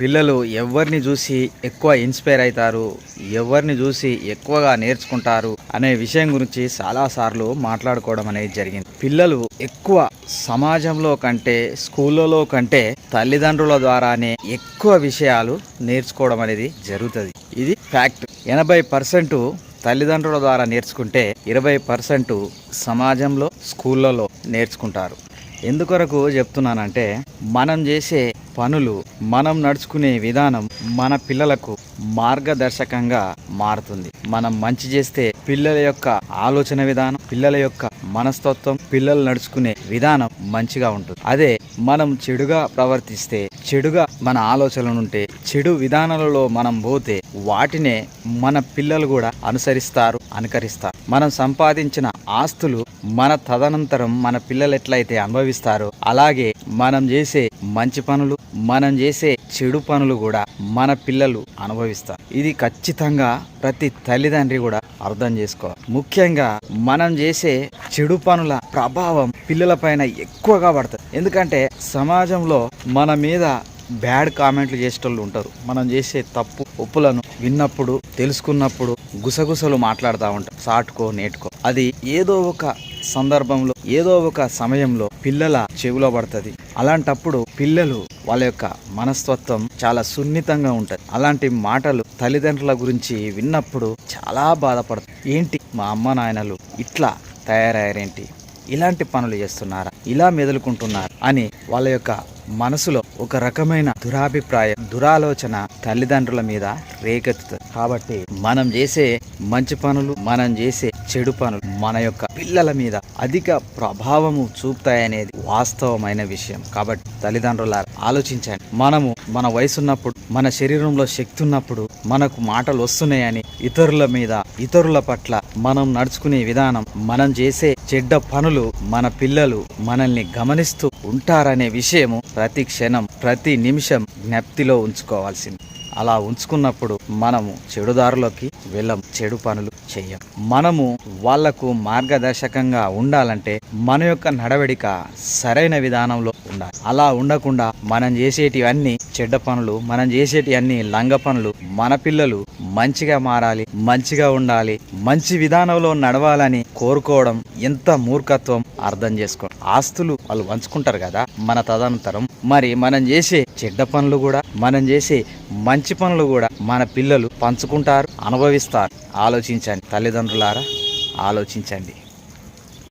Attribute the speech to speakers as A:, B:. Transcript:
A: పిల్లలు ఎవరిని చూసి ఎక్కువ ఇన్స్పైర్ అవుతారు ఎవరిని చూసి ఎక్కువగా నేర్చుకుంటారు అనే విషయం గురించి చాలా సార్లు మాట్లాడుకోవడం అనేది జరిగింది. పిల్లలు ఎక్కువ సమాజంలో కంటే స్కూళ్ళలో కంటే తల్లిదండ్రుల ద్వారానే ఎక్కువ విషయాలు నేర్చుకోవడం అనేది జరుగుతుంది. ఇది ఫ్యాక్ట్. ఎనభై పర్సెంట్ తల్లిదండ్రుల ద్వారా నేర్చుకుంటే ఇరవై పర్సెంట్ సమాజంలో స్కూళ్ళలో నేర్చుకుంటారు. ఎందుకొరకు చెప్తున్నానంటే మనం చేసే పనులు మనం నడుచుకునే విధానం మన పిల్లలకు మార్గదర్శకంగా మారుతుంది. మనం మంచి చేస్తే పిల్లల యొక్క ఆలోచన విధానం పిల్లల యొక్క మనస్తత్వం పిల్లలు నడుచుకునే విధానం మంచిగా ఉంటుంది. అదే మనం చెడుగా ప్రవర్తిస్తే చెడుగా మన ఆలోచనలు ఉంటే చెడు విధానాలలో మనం పోతే వాటినే మన పిల్లలు కూడా అనుసరిస్తారు అనుకరిస్తారు. మనం సంపాదించిన ఆస్తులు మన తదనంతరం మన పిల్లలు ఎట్లయితే అనుభవిస్తారో అలాగే మనం చేసే మంచి పనులు మనం చేసే చెడు పనులు కూడా మన పిల్లలు అనుభవిస్తారు. ఇది ఖచ్చితంగా ప్రతి తల్లిదండ్రి కూడా అర్థం చేసుకోవాలి. ముఖ్యంగా మనం చేసే చెడు పనుల ప్రభావం పిల్లల పైన ఎక్కువగా పడుతుంది. ఎందుకంటే సమాజంలో మన మీద బ్యాడ్ కామెంట్లు చేసేటోళ్ళు ఉంటారు. మనం చేసే తప్పు ఒప్పులను విన్నప్పుడు తెలుసుకున్నప్పుడు గుసగుసలు మాట్లాడుతూ ఉంటాం. సాటుకో నేటుకో. అది ఏదో ఒక సందర్భంలో ఏదో ఒక సమయంలో పిల్లల చెవిలో పడుతుంది. అలాంటప్పుడు పిల్లలు వాళ్ళ యొక్క మనస్తత్వం చాలా సున్నితంగా ఉంటుంది. అలాంటి మాటలు తల్లిదండ్రుల గురించి విన్నప్పుడు చాలా బాధపడతారు. ఏంటి మా అమ్మ నాయనలు ఇట్లా తయారయ్యారేంటి? ఇలాంటి పనులు చేస్తున్నారా? ఇలా మెదులుకుంటున్నారు? అని వాళ్ళ యొక్క మనసులో ఒక రకమైన దురాభిప్రాయం దురాలోచన తల్లిదండ్రుల మీద రేకెత్తుతుంది. కాబట్టి మనం చేసే మంచి పనులు మనం చేసే చెడు పనులు మన యొక్క పిల్లల మీద అధిక ప్రభావము చూపుతాయనేది వాస్తవమైన విషయం. కాబట్టి తల్లిదండ్రుల ఆలోచించండి. మనము మన వయసున్నప్పుడు మన శరీరంలో శక్తి ఉన్నప్పుడు మనకు మాటలు వస్తున్నాయని ఇతరుల మీద ఇతరుల పట్ల మనం నడుచుకునే విధానం మనం చేసే చెడ్డ పనులు మన పిల్లలు మనల్ని గమనిస్తూ ఉంటారనే విషయము ప్రతి క్షణం ప్రతి నిమిషం జ్ఞప్తిలో ఉంచుకోవాల్సింది. అలా ఉంచుకున్నప్పుడు మనము చెడుదారులోకి వెళ్ళం చెడు పనులు చెయ్యం మనము వాళ్ళకు మార్గదర్శకంగా ఉండాలంటే మన యొక్క నడవడిక సరైన విధానంలో ఉండాలి. అలా ఉండకుండా మనం చేసేటివన్నీ చెడ్డ పనులు మనం చేసేటివన్నీ లంగ పనులు మన పిల్లలు మంచిగా మారాలి మంచిగా ఉండాలి మంచి విధానంలో నడవాలని కోరుకోవడం ఎంత మూర్ఖత్వం అర్థం చేసుకో. ఆస్తులు వాళ్ళు పంచుకుంటారు కదా మన తదనంతరం. మరి మనం చేసే చెడ్డ పనులు కూడా మనం చేసే మంచి పనులు కూడా మన పిల్లలు పంచుకుంటారు అనుభవిస్తారు ఆలోచించండి. తల్లిదండ్రులారా ఆలోచించండి.